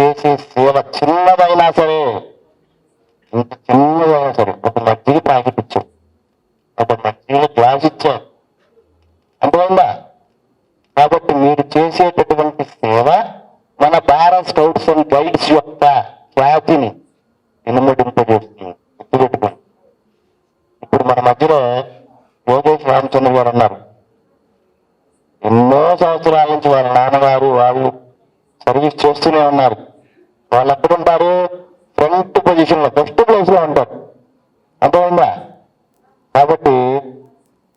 చేసే సేవ చిన్నదైనా సరే ఇంత చిన్నదైనా సరే ఒక మజ్జిగ ప్యాకెట్ ఇచ్చాం. ఒక మజ్జిగ గ్లాస్ ఇచ్చాం. అర్థమైందా? కాబట్టి మీరు చేసేటటువంటి సేవ మన భారత్ స్కౌట్స్ అండ్ గైడ్స్ యొక్క ఖ్యాతిని ఇనుమడింపజేస్తుంది. గుర్తుపెట్టుకోండి. ఇప్పుడు మన మధ్యలో యోగేష్ రామచంద్ర గారు ఉన్నారు ఎన్నో సంవత్సరాల నుంచి వారి నాన్నగారు వాళ్ళు సర్వీస్ చేస్తూనే ఉన్నారు. వాళ్ళు ఎక్కడుంటారు ఫ్రంట్ పొజిషన్లో బెస్ట్ ప్లేస్లో ఉంటారు అర్థమైందా? కాబట్టి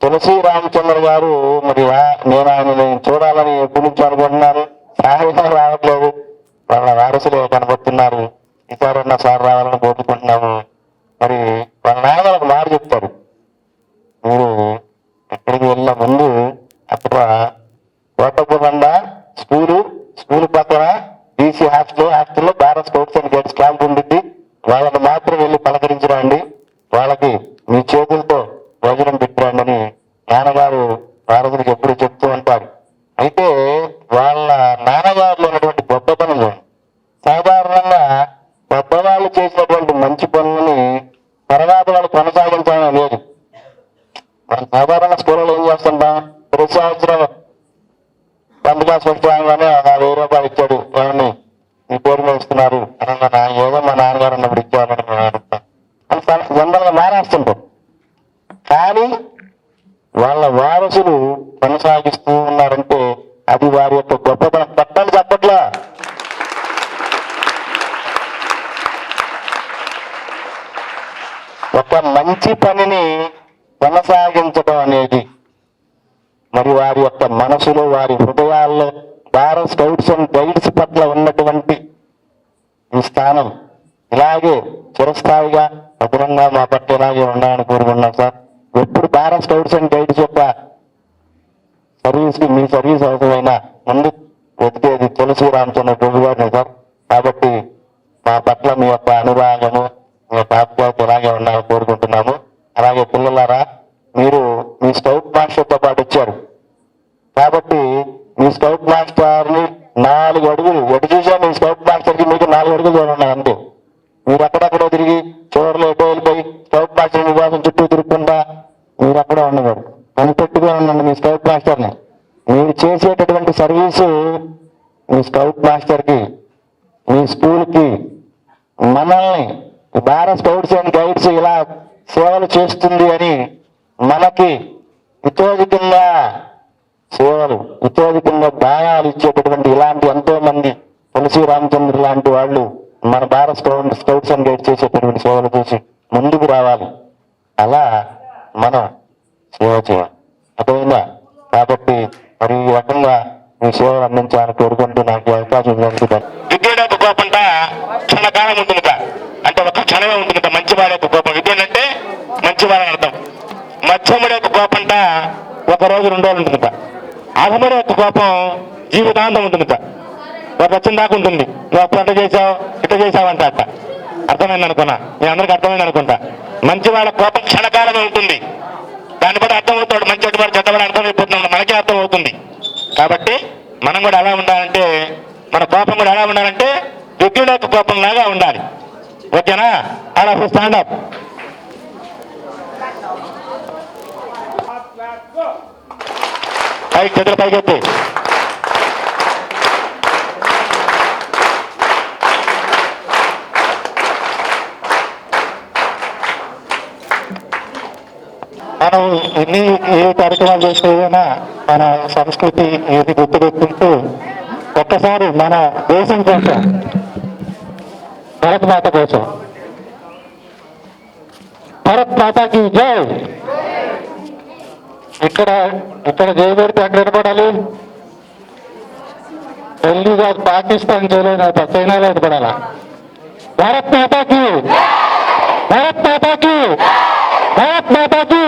తులసి రామచంద్ర గారు మరి నేను ఆయన చూడాలని గురించి అనుకుంటున్నాను. సాయంత్రం రావట్లేదు. వాళ్ళ వారసులు కనబడుతున్నారు. ఈసారన్నా సార్ రావాలని కోరుకుంటున్నాము. మరి వాళ్ళ నాన్నగారు ఒక మాట చెప్తారు. మీరు ఎక్కడికి వెళ్ళిన ముందు అక్కడ కోటపురండ స్కూలు స్కూల్ పక్కన బీసీ హాస్టల్ హాస్టల్లో Bharat scouts and guides camp ఉండిద్ది. వాళ్ళని మాత్రం వెళ్ళి పలకరించరండి. వాళ్ళకి మీ చేతులతో భోజనం పెట్టిరండి నాన్నగారు భారతులకు ఎప్పుడు చెప్తూ ఉంటారు. అయితే వాళ్ళ నాన్నగారిలో ఉన్నటువంటి గొప్ప పనులు సాధారణంగా పెద్దవాళ్ళు చేసినటువంటి మంచి పనులని తర్వాత వాళ్ళు కొనసాగించాలని లేదు. మనం సాధారణ స్కూల్లో ఏం చేస్తుంటాం? ప్రతి సంవత్సరం పండుగ క్లాస్ వెయ్యి రూపాయలు కొనసాగిస్తూ ఉన్నారంటే అది వారి యొక్క గొప్పతనం. పట్టని చెప్పట్లా ఒక మంచి పనిని కొనసాగించడం అనేది మరి వారి యొక్క మనసులో వారి హృదయాల్లో భారత్ స్కౌట్స్ అండ్ గైడ్స్ పట్ల ఉన్నటువంటి ఈ స్థానం. ఇలాగే చిరస్థాయిగా భద్రంగా మా పట్ల ఇలాగే ఉండాలని కోరుకున్నాం సార్. ఎప్పుడు భారత్ స్కౌట్స్ అండ్ గైడ్స్ యొక్క సర్వీస్ మీ సర్వీస్ అవసరమైన ముందు వెతికేది తులసి రామచంద్ర ప్రభు గారిని సార్ కాబట్టి మా పట్ల మీ యొక్క అనుభవాలను మీ యొక్క ఆత్మీయత ఇలాగే ఉండాలని కోరుకుంటున్నాము. అలాగే పిల్లలారా మీరు మీ స్కౌట్ మాస్టర్తో పాటు వచ్చారు. కాబట్టి మీ స్కౌట్ మాస్టర్ని నాలుగు అడుగులు ఎటు చూసా మీ స్కౌట్ మాస్టర్కి మీకు నాలుగు అడుగులు చూడండి అంతే. మీరు అక్కడక్కడో తిరిగి చివరిలో ఎటు వెళ్ళిపోయి స్కౌట్ మాస్టర్ నివాసం చుట్టూ తిరుగుకుండా మీరు అక్కడే ఉండకూడదు. కనిపెట్టుకుని ఉండండి మీ స్కౌట్ మాస్టర్ని. మీరు చేసేటటువంటి సర్వీసు మీ స్కౌట్ మాస్టర్కి మీ స్కూల్కి మనల్ని భారత్ స్కౌట్స్ అండ్ గైడ్స్ ఇలా సేవలు చేస్తుంది అని మనకి ఇతోధికంగా సేవలు ఇతోధికంగా దానాలు ఇచ్చేటటువంటి ఇలాంటి ఎంతో మంది తులసి రామచంద్ర లాంటి వాళ్ళు మన Bharat scout scouts and guides చేసేటటువంటి సేవలు చూసి ముందుకు రావాలి. అలా మనం సేవ చేయాలి కాబట్టి మరి ఈ రకంగా మీ సేవలు అందించాలని కోరుకుంటూ నాకు అవకాశం ఇచ్చినందుకు విద్యుడు యొక్క కోపంట క్షణకాలం ఉంటుందిట అంటే ఒక క్షణమే ఉంటుందిట మంచివాడి యొక్క కోపం విద్యుడు అంటే మంచివాడని అర్థం. మధ్యముడి యొక్క కోపంట ఒక రోజు రెండు రోజులు ఉంటుందిట అధముడి యొక్క కోపం జీవితాంతం ఉంటుందిట ఒక వచ్చిన దాకా ఉంటుంది. నువ్వు అప్పుడు అట్ట చేసావు ఇట్ట చేసావు అంట అర్థమైంది అనుకున్నా? మీ అందరికి అర్థమైంది అనుకుంటా? మంచి వాళ్ళ కోపం క్షణకాలమే ఉంటుంది దాన్ని బట్టి అర్థమవుతాడు. మంచి వాడు చెడ్డవాడు అర్థమైపోతున్నాడు మనకే అర్థం అవుతుంది కాబట్టి మనం కూడా ఎలా ఉండాలంటే మన కోపం కూడా ఎలా ఉండాలంటే విద్యుడు యొక్క కోపం లాగా ఉండాలి ఓకేనా అలా స్టాండ్ అప్. పైకి చేతులు పైకెత్తి. మనం ఎన్ని ఏ కార్యక్రమాలు చేసేదైనా మన సంస్కృతి ఏది గుర్తుపెట్టుకుంటూ ఒక్కసారి మన దేశం కోసం భరత్ మాత కోసం. భరత్ మాతాకి జై! ఇక్కడ ఇక్కడ జై పెడితే అక్కడ నిలబడాలి. ఢిల్లీ కాదు పాకిస్తాన్ చేయలేదు చైనాలో నిలబడాలా? భారత్ మాతాకి భారత్ మాతాకి భారత్ మాతాకి